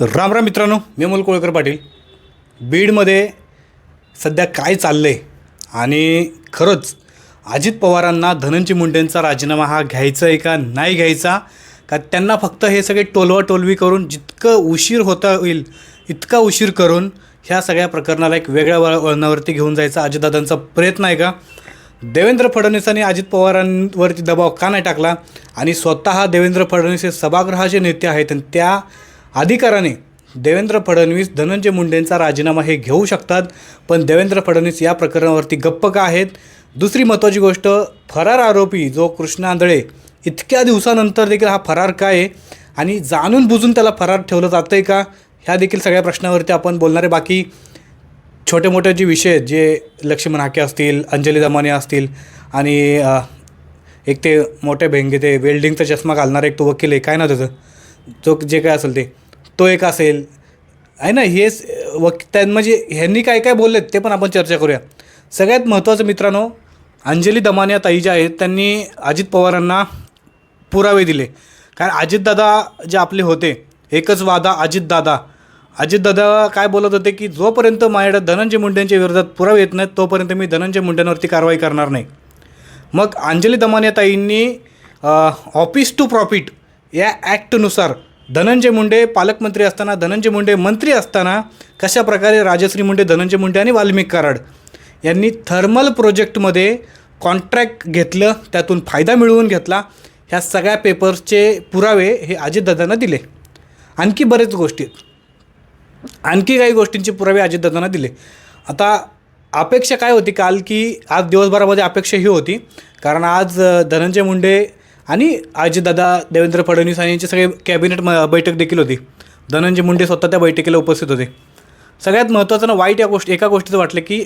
राम राम मित्रांनो मी अमोल कोळकर पाटील. बीडमध्ये सध्या काय चाललं आहे आणि खरंच अजित पवारांना धनंजय मुंडेंचा राजीनामा हा घ्यायचा आहे का नाही घ्यायचा? का त्यांना फक्त हे सगळे टोलवा टोलवी करून जितकं उशीर होता होईल इतका उशीर करून ह्या सगळ्या प्रकरणाला एक वेगळ्या वळ वळणावरती घेऊन जायचा अजितदादांचा प्रयत्न आहे का? देवेंद्र फडणवीसांनी अजित पवारांवरती दबाव का नाही टाकला? आणि स्वतः देवेंद्र फडणवीस हे सभागृहाचे नेते आहेत आणि त्या अधिकाराने देवेंद्र फडणवीस धनंजय मुंडेंचा राजीनामा हे घेऊ शकतात पण देवेंद्र फडणवीस या प्रकरणावरती गप्प का आहेत? दुसरी महत्त्वाची गोष्ट फरार आरोपी जो कृष्ण आंधळे इतक्या दिवसानंतर देखील हा फरार काय आहे? आणि जाणून बुजून त्याला फरार ठेवलं जातं आहे का? ह्या देखील सगळ्या प्रश्नावरती आपण बोलणार आहे. बाकी छोटे मोठे जे विषय आहेत जे लक्ष्मण हाके असतील अंजली दमाने असतील आणि एक ते मोठे भेंगे ते वेल्डिंगचा चष्मा घालणारा एक तो वकील आहे. काय ना त्याचं? जो जे काय असेल ते. तो एक असेल. आहे ना हेच वक त्या म्हणजे ह्यांनी काय काय बोललेत ते पण आपण चर्चा करूया. सगळ्यात महत्त्वाचं मित्रांनो अंजली दमानिया ताई ज्या आहेत त्यांनी अजित पवारांना पुरावे दिले. कारण अजितदादा जे आपले होते एकच वादा अजितदादा अजितदादा काय बोलत होते की जोपर्यंत माझ्याकडे धनंजय मुंडेंच्या विरोधात पुरावे येत नाहीत तोपर्यंत मी धनंजय मुंडेंवरती कारवाई करणार नाही. मग अंजली दमानिया ताईंनी ऑफिस टू प्रॉफिट या ॲक्टनुसार धनंजय मुंडे पालकमंत्री असताना धनंजय मुंडे मंत्री असताना कशा प्रकारे राजश्री मुंडे धनंजय मुंडे आणि वाल्मिक कराड यांनी थर्मल प्रोजेक्टमध्ये कॉन्ट्रॅक्ट घेतलं त्यातून फायदा मिळवून घेतला ह्या सगळ्या पेपर्सचे पुरावे हे अजितदादांना दिले. आणखी बरेच गोष्टी आणखी काही गोष्टींचे पुरावे अजितदादांना दिले. आता अपेक्षा काय होती काल की आज दिवसभरामध्ये अपेक्षा ही होती कारण आज धनंजय मुंडे आणि आजीदादा देवेंद्र फडणवीस आणि यांचे सगळे कॅबिनेट म बैठक देखील होती. धनंजय मुंडे स्वतः त्या बैठकीला उपस्थित होते. सगळ्यात महत्त्वाचं ना वाईट या गोष्टी एका गोष्टीचं वाटलं की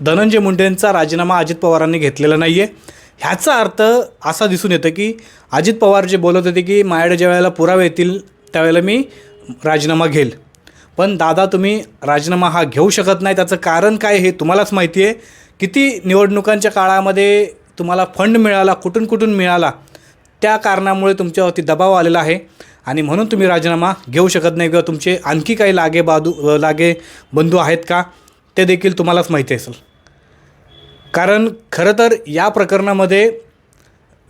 धनंजय मुंडेंचा राजीनामा अजित पवारांनी घेतलेला नाही आहे ह्याचा अर्थ असा दिसून येतं की अजित पवार जे बोलत होते की माझ्याकडे ज्या वेळेला पुरावे येतील त्यावेळेला मी राजीनामा घेईल. पण दादा तुम्ही राजीनामा हा घेऊ शकत नाही. त्याचं कारण काय हे तुम्हालाच माहिती आहे किती निवडणुकांच्या काळामध्ये तुम्हाला फंड मिळाला कुठून कुठून मिळाला त्या कारणामुळे तुमच्यावरती दबाव आलेला आहे. आणि म्हणून तुम्ही राजीनामा घेऊ शकत नाही किंवा तुमचे आणखी काही लागे बादू लागे बंधू आहेत का ते देखील तुम्हालाच माहिती असेल. कारण खरं तर या प्रकरणामध्ये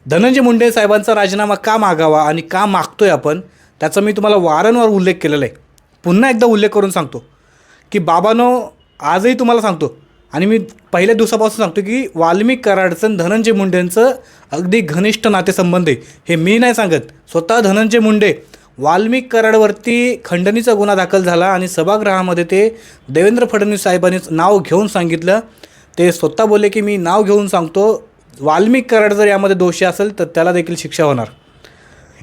धनंजय मुंडे साहेबांचा राजीनामा का मागावा आणि का मागतो आहे आपण त्याचा मी तुम्हाला वारंवार उल्लेख केलेला आहे. पुन्हा एकदा उल्लेख करून सांगतो की बाबानो आजही तुम्हाला सांगतो आणि मी पहिल्या दिवसापासून सांगतो की वाल्मिक कराडचं धनंजय मुंडेंचं अगदी घनिष्ठ नातेसंबंध आहे. हे मी नाही सांगत. स्वतः धनंजय मुंडे वाल्मिक कराडवरती खंडणीचा गुन्हा दाखल झाला आणि सभागृहामध्ये ते देवेंद्र फडणवीस साहेबांनीच नाव घेऊन सांगितलं. ते स्वतः बोलले की मी नाव घेऊन सांगतो वाल्मिक कराड जर यामध्ये दोषी असेल तर त्याला देखील शिक्षा होणार.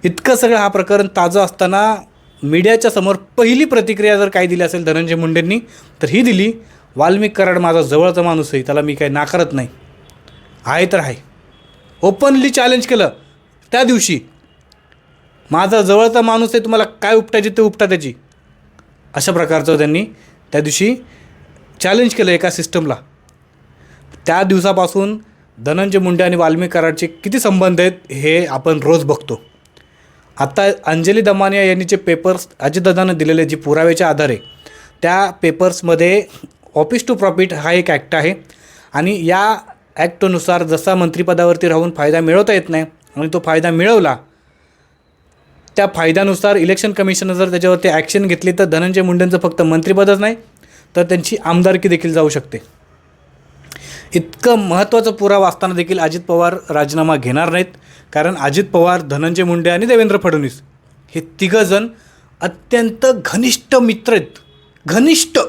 इतकं सगळं हा प्रकरण ताजं असताना मीडियाच्या समोर पहिली प्रतिक्रिया जर काय दिली असेल धनंजय मुंडेंनी तर ही दिली वाल्मिक कराड माझा जवळचा माणूस आहे त्याला मी काही नाकारत नाही. आहे तर आहे. ओपनली चॅलेंज केलं. त्या दिवशी माझा जवळचा माणूस आहे तुम्हाला काय उपटायची ते उपटा त्याची. अशा प्रकारचं त्यांनी त्या दिवशी चॅलेंज केलं एका सिस्टमला त्या दिवसापासून धनंजय मुंडे आणि वाल्मिक कराडचे किती संबंध आहेत हे आपण रोज बघतो. आत्ता अंजली दमानिया यांनी जे पेपर्स अजितदादानं दिलेले जे पुराव्याच्या आधारे त्या पेपर्समध्ये ऑफिस टू प्रॉफिट हा एक ॲक्ट आहे. आणि या ॲक्टनुसार जसा मंत्रिपदावरती राहून फायदा मिळवता येत नाही आणि तो फायदा मिळवला त्या फायद्यानुसार इलेक्शन कमिशननं जर त्याच्यावरती ॲक्शन घेतली तर धनंजय मुंडेंचं फक्त मंत्रिपदच नाही तर त्यांची आमदारकी देखील जाऊ शकते. इतकं महत्त्वाचा पुरावा असताना देखील अजित पवार राजीनामा घेणार नाहीत कारण अजित पवार धनंजय मुंडे आणि देवेंद्र फडणवीस हे तिघंजण अत्यंत घनिष्ठ मित्र आहेत. घनिष्ठ!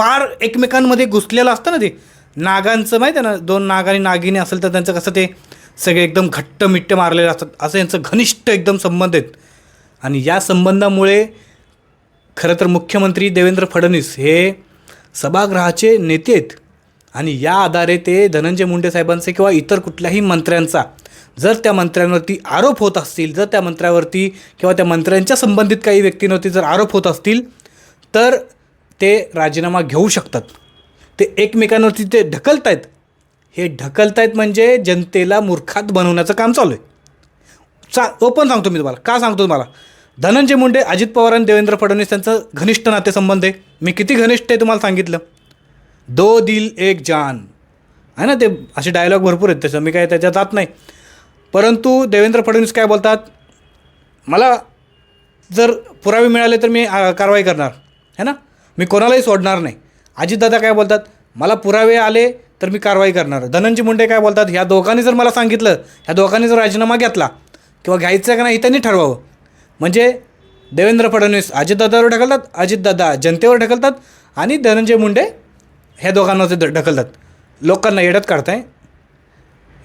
पार एकमेकांमध्ये घुसलेलं असतं ना ते. नागांचं माहीत आहे ना दोन नाग आणि नागिनी असेल तर त्यांचं कसं ते सगळे एकदम घट्ट मिट्ट मारलेले असतात असं यांचं घनिष्ठ एकदम संबंध आहेत. आणि या संबंधामुळे खरं तर मुख्यमंत्री देवेंद्र फडणवीस हे सभागृहाचे नेते आहेत. आणि या आधारे ते धनंजय मुंडे साहेबांचे किंवा इतर कुठल्याही मंत्र्यांचा जर त्या मंत्र्यांवरती आरोप होत असतील जर त्या मंत्र्यावरती किंवा त्या मंत्र्यांच्या संबंधित काही व्यक्तींवरती जर आरोप होत असतील तर ते राजीनामा घेऊ शकतात. ते एकमेकांवरती ते ढकलतायत. हे ढकलतायत म्हणजे जनतेला मूर्खात बनवण्याचं काम चालू आहे. चा ओपन सांगतो मी तुम्हाला. का सांगतो तुम्हाला? धनंजय मुंडे अजित पवार आणि देवेंद्र फडणवीस यांचं घनिष्ठ नातेसंबंध आहे. मी किती घनिष्ठ आहे तुम्हाला सांगितलं? दो दिल एक जान. आहे ना ते? असे डायलॉग भरपूर आहेत. त्याचं मी काय त्याच्यात जात नाही. परंतु देवेंद्र फडणवीस काय बोलतात? मला जर पुरावे मिळाले तर मी आ, कारवाई करणार. है ना? मी कोणालाही सोडणार नाही. अजितदादा काय बोलतात? मला पुरावे आले तर मी कारवाई करणार. धनंजय मुंडे काय बोलतात? ह्या दोघांनी जर मला सांगितलं ह्या दोघांनी जर राजीनामा घेतला किंवा घ्यायचं का नाही त्यांनी ठरवावं. म्हणजे देवेंद्र फडणवीस अजितदादावर ढकलतात अजितदादा जनतेवर ढकलतात आणि धनंजय मुंडे ह्या दोघांवर ते ढकलतात. लोकांना येडत काढताय.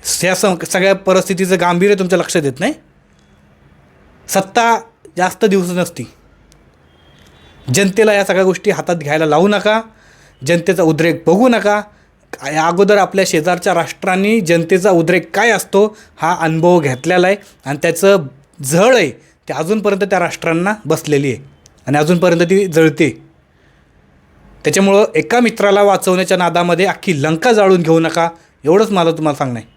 ह्या सं सगळ्या परिस्थितीचं गांभीर्य तुमच्या लक्षात येत नाही? सत्ता जास्त दिवस नसती. जनतेला या सगळ्या गोष्टी हातात घ्यायला लावू नका. जनतेचा उद्रेक बघू नका. या अगोदर आपल्या शेजारच्या राष्ट्रांनी जनतेचा उद्रेक काय असतो हा अनुभव घेतलेला आहे आणि त्याचं झळ आहे ते अजूनपर्यंत त्या राष्ट्रांना बसलेली आहे आणि अजूनपर्यंत ती जळते. त्याच्यामुळं एका मित्राला वाचवण्याच्या नादामध्ये अख्खी लंका जाळून घेऊ नका एवढंच मला तुम्हाला सांगणं आहे.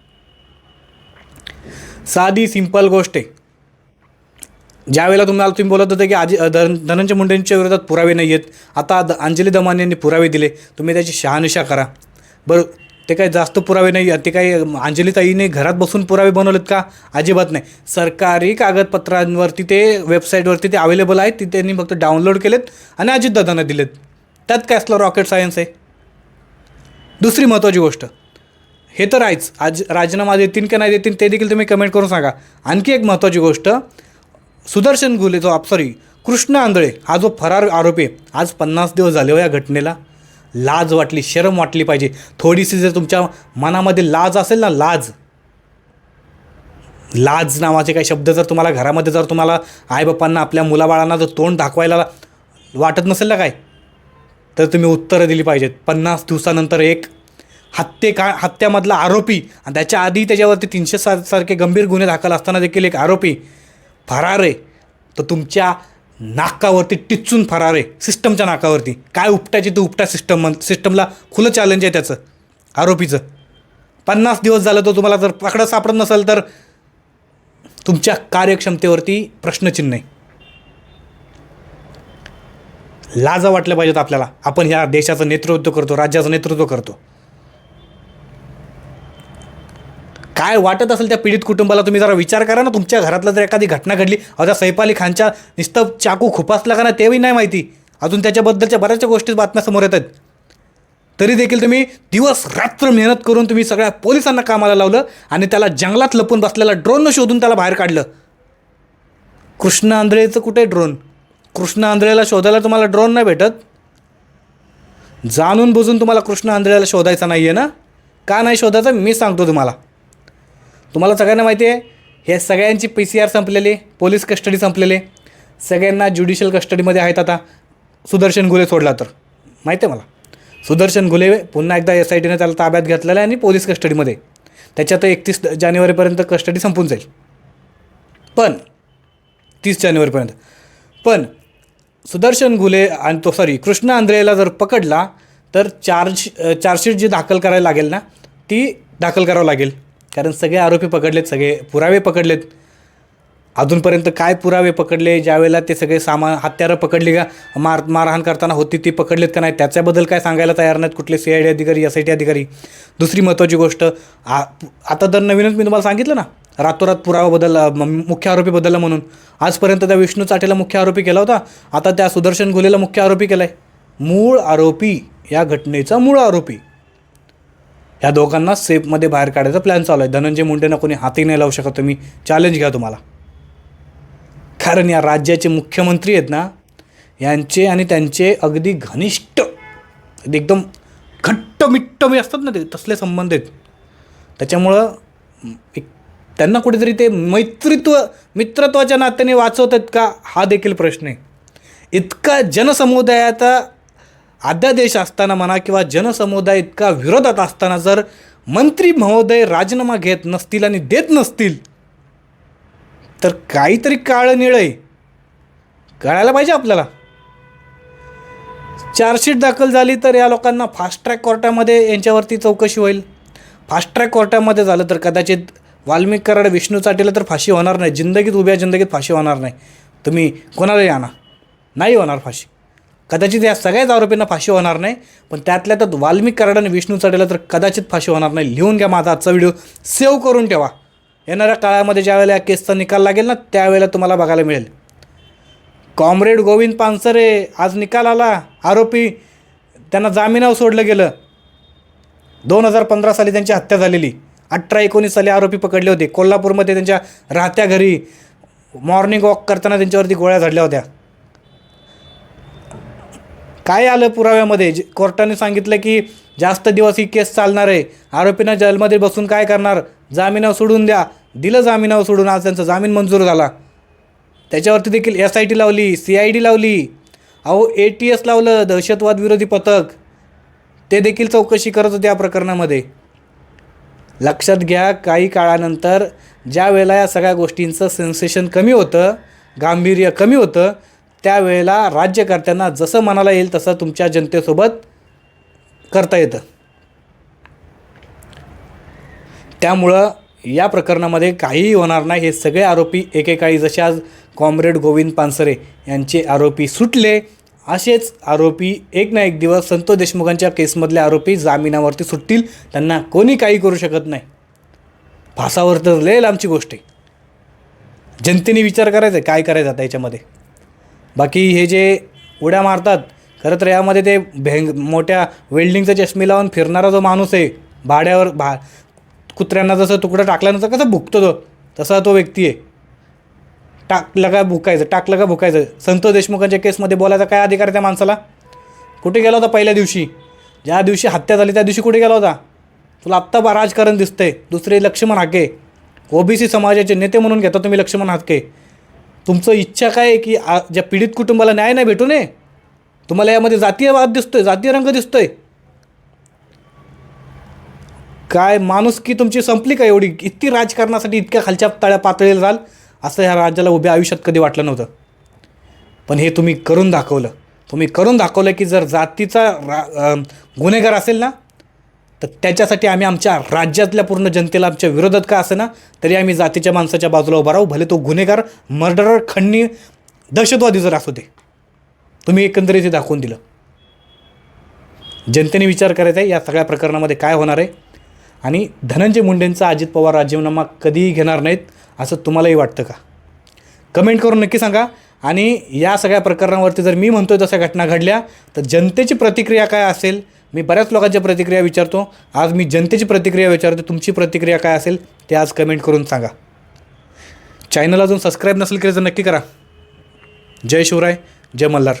साधी सिंपल गोष्ट आहे. ज्यावेळेला तुम्हाला तुम्ही बोलत होते की आजी धन धनंजय मुंडेंच्या विरोधात पुरावे नाही आहेत. आता द अंजली दमाने यांनी पुरावे दिले. तुम्ही त्याची शहानिशा करा. बरं ते काही जास्त पुरावे नाही ते काही अंजलीताईने घरात बसून पुरावे बनवलेत का? अजिबात नाही. सरकारी कागदपत्रांवरती ते वेबसाईटवरती ते अवेलेबल आहेत. ती त्यांनी फक्त डाउनलोड केलेत आणि अजितदादांना दिलेत. त्यात काय असलं रॉकेट सायन्स आहे? दुसरी महत्त्वाची गोष्ट. हे तर आहेच. आज राजीनामा देतील की नाही देतील ते देखील तुम्ही कमेंट करून सांगा. आणखी एक महत्त्वाची गोष्ट सुदर्शन गुले जो सॉरी कृष्ण आंधळे हा जो फरार आरोपी आहे आज पन्नास दिवस झाले हो या घटनेला. लाज वाटली शरम वाटली पाहिजे. थोडीशी जर तुमच्या मनामध्ये लाज असेल ना लाज. लाज नावाचे काही शब्द जर तुम्हाला घरामध्ये जर तुम्हाला आईबापांना आपल्या मुलाबाळांना जर तोंड दाखवायला वाटत नसेल ना काय तर तुम्ही उत्तरं दिली पाहिजेत. पन्नास दिवसानंतर एक हत्ये का हत्यामधला आरोपी आणि त्याच्या आधी त्याच्यावरती तीनशे सात सारखे गंभीर गुन्हे दाखल असताना देखील एक आरोपी फरार. आहे तर तुमच्या नाकावरती टिचून फरार आहे सिस्टमच्या नाकावरती. काय उपटायची तो उपटा सिस्टम सिस्टमला खुलं चॅलेंज आहे त्याचं आरोपीचं. पन्नास दिवस झालं तर तुम्हाला जर पकडं सापडत नसेल तर तुमच्या कार्यक्षमतेवरती प्रश्नचिन्ह आहे. लाजा वाटल्या पाहिजेत आपल्याला. आपण ह्या देशाचं नेतृत्व करतो राज्याचं नेतृत्व करतो. काय वाटत असेल त्या पीडित कुटुंबाला तुम्ही जरा विचार करा ना. तुमच्या घरातलं जर एखादी घटना घडली अहो सैफ अली खानच्या नुसतं चाकू खुपासला का ना तेही नाही माहिती. अजून त्याच्याबद्दलच्या बऱ्याचशा गोष्टी बातम्या समोर येतात. तरी देखील तुम्ही दिवस रात्र मेहनत करून तुम्ही सगळ्या पोलिसांना कामाला लावलं आणि त्याला जंगलात लपून बसलेला ड्रोननं शोधून त्याला बाहेर काढलं. कृष्ण आंधळेचं कुठे ड्रोन? कृष्ण आंधळेला शोधायला तुम्हाला ड्रोन नाही भेटत? जाणून बुजून तुम्हाला कृष्ण आंधळेला शोधायचा नाही आहे ना? का नाही शोधायचं? मी सांगतो तुम्हाला. तुम्हाला सगळ्यांना माहिती आहे हे सगळ्यांची पी सी आर संपलेली पोलीस कस्टडी संपलेले. सगळ्यांना ज्युडिशियल कस्टडीमध्ये आहेत आता. सुदर्शन गुले सोडला तर. माहिती आहे मला? सुदर्शन गुले पुन्हा एकदा एस आय टीने त्याला ताब्यात घेतलेला आहे आणि पोलीस कस्टडीमध्ये. त्याच्यात एकतीस जानेवारीपर्यंत कस्टडी संपून जाईल. पण तीस जानेवारीपर्यंत. पण सुदर्शन घुले आणि तो सॉरी कृष्ण आंध्रेला जर पकडला तर चार्ज चार्जशीट जी दाखल करायला लागेल ना ती दाखल करावं लागेल. कारण सगळे आरोपी पकडलेत सगळे पुरावे पकडलेत. अजूनपर्यंत काय पुरावे पकडले ज्यावेळेला ते सगळे सामान हत्यारं पकडली का मार मारहाण करताना होती ती पकडलेत का नाही त्याच्याबद्दल काय सांगायला तयार नाहीत कुठले सी आय डी अधिकारी एस आय टी अधिकारी. दुसरी महत्त्वाची गोष्ट आ आता तर नवीनच मी तुम्हाला सांगितलं ना रातोरात पुरावा बदलला म- मुख्य आरोपी बदलला म्हणून. आजपर्यंत त्या विष्णू चाटेला मुख्य आरोपी केला होता आता त्या सुदर्शन घोलेला मुख्य आरोपी केला आहे मूळ आरोपी या घटनेचा मूळ आरोपी. ह्या दोघांना सेफमध्ये बाहेर काढायचा प्लॅन चालू आहे. धनंजय मुंडेंना कोणी हाती नाही लावू शकत तुम्ही चॅलेंज घ्या तुम्हाला. कारण या राज्याचे मुख्यमंत्री आहेत ना यांचे आणि त्यांचे अगदी घनिष्ठ एकदम घट्ट मिट्ट मी असतात ना ते तसले संबंध आहेत. त्याच्यामुळं एक त्यांना कुठेतरी ते मैत्रित्व मित्रत्वाच्या नात्याने वाचवत आहेत का हा देखील प्रश्न आहे. इतका जनसमुदायाचा अध्यादेश असताना म्हणा किंवा जनसमुदाय इतका विरोधात असताना जर मंत्री महोदय राजीनामा घेत नसतील आणि देत नसतील तर काहीतरी काळं निळं आहे. कळायला पाहिजे आपल्याला. चार्जशीट दाखल झाली तर या लोकांना फास्ट ट्रॅक कोर्टामध्ये यांच्यावरती चौकशी होईल. फास्ट ट्रॅक कोर्टामध्ये झालं तर कदाचित वाल्मिक कराड विष्णू चाटीला तर फाशी होणार नाही. जिंदगीत उभ्या जिंदगीत फाशी होणार नाही. तुम्ही कोणालाही आणा. नाही होणार फाशी. कदाचित या सगळ्याच आरोपींना फाशी होणार नाही पण त्यातल्या त्यात वाल्मिक कराड आणि विष्णू चढेला तर कदाचित फाशी होणार नाही. लिहून घ्या माझा आजचा व्हिडिओ. सेव्ह करून ठेवा. येणाऱ्या काळामध्ये ज्यावेळेला या केसचा निकाल लागेल ना त्यावेळेला तुम्हाला बघायला मिळेल. कॉम्रेड गोविंद पानसरे आज निकाल आला. आरोपी त्यांना जामिनावर सोडलं गेलं. दोन हजार पंधरा साली त्यांची हत्या झालेली. अठरा एकोणीस साली आरोपी पकडले होते. कोल्हापूरमध्ये त्यांच्या राहत्या घरी मॉर्निंग वॉक करताना त्यांच्यावरती गोळ्या झाडल्या होत्या. काय आलं पुराव्यामध्ये? जे- कोर्टाने सांगितलं की जास्त दिवस ही केस चालणार आहे. आरोपींना जेलमध्ये बसून काय करणार? जामिनावर सोडून द्या. दिलं जामिनावर सोडून आज त्यांचा जामीन मंजूर झाला. त्याच्यावरती देखील एस आय टी लावली सी आय डी लावली. अहो ए टी एस लावलं दहशतवाद विरोधी पथक. ते देखील चौकशी करत होते या प्रकरणामध्ये. लक्षात घ्या काही काळानंतर ज्या वेळेला या सगळ्या गोष्टींचं सेन्सेशन कमी होतं गांभीर्य कमी होतं त्यावेळेला राज्यकर्त्यांना जसं मनाला येईल तसं तुमच्या जनतेसोबत करता येतं. त्यामुळं या प्रकरणामध्ये काहीही होणार नाही. हे सगळे आरोपी एकेकाळी जसे आज कॉम्रेड गोविंद पानसरे यांचे आरोपी सुटले असेच आरोपी एक ना एक दिवस संतोष देशमुखांच्या केसमधले आरोपी जामिनावरती सुटतील. त्यांना कोणी काही करू शकत नाही. फासावर तर लय लांबची गोष्ट आहे. जनतेने विचार करायचा आहे काय करायचं आता याच्यामध्ये? बाकी हे जे उड्या मारतात खरं तर यामध्ये ते भेंग मोठ्या वेल्डिंगचा चष्मे लावून फिरणारा जो माणूस आहे भाड्यावर भा कुत्र्यांना जसं तुकडं टाकल्यानंतर कसं भुकतो तो तसा तो व्यक्ती आहे. टाकलं का भुकायचं टाकलं का भुकायचं. संतोष देशमुखांच्या केसमध्ये बोलायचा काय अधिकार आहे त्या माणसाला? कुठे गेला होता पहिल्या दिवशी? ज्या दिवशी हत्या झाली त्या दिवशी कुठे गेला होता? तुला आत्ता बा राजकारण दिसतंय दुसरे लक्ष्मण हाके. ओबीसी समाजाचे नेते म्हणून घेता तुम्ही लक्ष्मण हाके. तुमचं इच्छा काय आहे की आ ज्या पीडित कुटुंबाला न्याय नाही भेटू नये? तुम्हाला यामध्ये जातीयवाद दिसतो आहे जातीय रंग दिसतो आहे काय माणूस की तुमची संपली का एवढी? इतकी राजकारणासाठी इतक्या खालच्या तळ्या पातळीला जाल असं ह्या राज्याला उभ्या आयुष्यात कधी वाटलं नव्हतं. पण हे तुम्ही करून दाखवलं. तुम्ही करून दाखवलं की जर जातीचा रा गुन्हेगार असेल ना तर त्याच्यासाठी आम्ही आमच्या राज्यातल्या पूर्ण जनतेला आमच्या विरोधात का असेना तरी आम्ही जातीच्या माणसाच्या बाजूला उभा राहू. भले तो गुन्हेगार मर्डरर खंडणी दहशतवादी जर असू दे. तुम्ही एकंदरीत हे दाखवून दिलं. जनतेने विचार करायचा आहे या सगळ्या प्रकरणामध्ये काय होणार आहे? आणि धनंजय मुंडेंचा अजित पवार राजीनामा कधीही घेणार नाहीत असं तुम्हालाही वाटतं का? कमेंट करून नक्की सांगा. आणि या सगळ्या प्रकरणावरती जर मी म्हणतोय तशा घटना घडल्या तर जनतेची प्रतिक्रिया काय असेल? मी बऱ्याच लोकांच्या प्रतिक्रिया विचारतो. आज मी जनतेची प्रतिक्रिया विचारतो. तुमची प्रतिक्रिया काय असेल ते आज कमेंट करून सांगा. चॅनल अजून सबस्क्राईब नसेल केलं तर नक्की करा. जय शिवराय जय मल्हार.